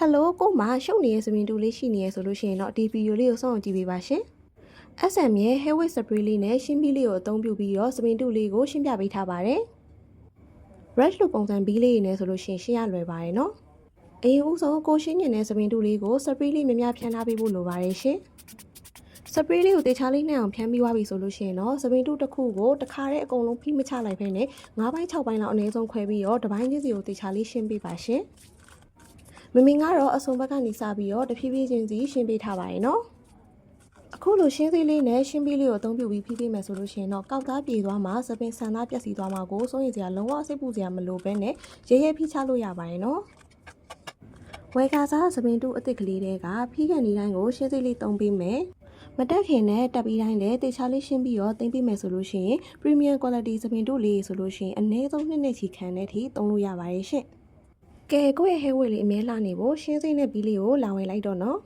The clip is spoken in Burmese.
ဟယ်လိုကိုမရှုပ်နေတဲ့စပင်တူလေးရှိနေရဆိုလို့ရှိရင်တော့ဒီဗီဒီယိုလေးကိုစောင့်ကြည့်ပေးပါရှင် SM ရဲ့ Hairway Spray လေးနဲ့ရှင်းပြီးလေးကိုအသုံးပြုပြီးတော့စပင်တူလေးကိုရှင်းပြပေးထားပါတယ် brush လိုပုံစံဘီးလေးနေဆိုလို့ရှိရင်ရှင်းရလွယ်ပါတယ်နော်အရင်ဦးဆုံးကိုရှင်းညင်တဲ့စပင်တူလေးကို spray လေးများများဖြန်းထားပေးဖို့လိုပါတယ်ရှင် spray လေးကိုတေချာလေးနဲ့အောင်ဖြန်းပြီးသွားပြီဆိုလို့ရှိရင်တော့စပင်တူတစ်ခုကိုတစ်ခါတည်းအကုန်လုံးဖိမချလိုက်ဖဲနဲ့၅ပိုင်း၆ပိုင်းလောက်အနည်းဆုံးခွဲပြီးတော့တစ်ပိုင်းချင်းစီကိုတေချာလေးရှင်းပေးပါရှင် မမင်ကတော့အစုံဘက်ကနေစပြီးတော့တဖြည်းဖြည်းချင်းစီရှင်းပေးထားပါရဲ့နော်အခုလိုရှင်းသေးလေးနဲ့ရှင်းပြီးလေးကိုအသုံးပြုပြီးဖြည်းဖြည်းမယ်ဆိုလို့ရှိရင်တော့ကောက်သားပြေသွားမှာစပင်ဆန်သားပြက်စီသွားမှာကိုစိုးရင်စရာလုံးဝစိတ်ပူစရာမလိုပဲနဲ့ရဲရဲဖိချလို့ရပါရဲ့နော်ဝယ်ကာစားစပင်တူအစ်စ်ကလေးတွေကဖီးကန်ဒီတိုင်းကိုရှင်းသေးလေးသုံးပေးမယ်မတက်ခင်နဲ့တက်ပြီးတိုင်းလည်းတေချာလေးရှင်းပြီးတော့တင်ပေးမယ်ဆိုလို့ရှိရင် premium quality စပင်တူလေးဆိုလို့ရှိရင်အနည်းဆုံးနှစ်နှစ်ချီခံတဲ့အထိသုံးလို့ရပါတယ်ရှင့် ကဲကိုယ့်ရဲ့ hair wig လေးအမြဲလှနေဖို့ရှင်းစိမ့်တဲ့ဘီလေးကိုလာဝယ်လိုက်တော့နော်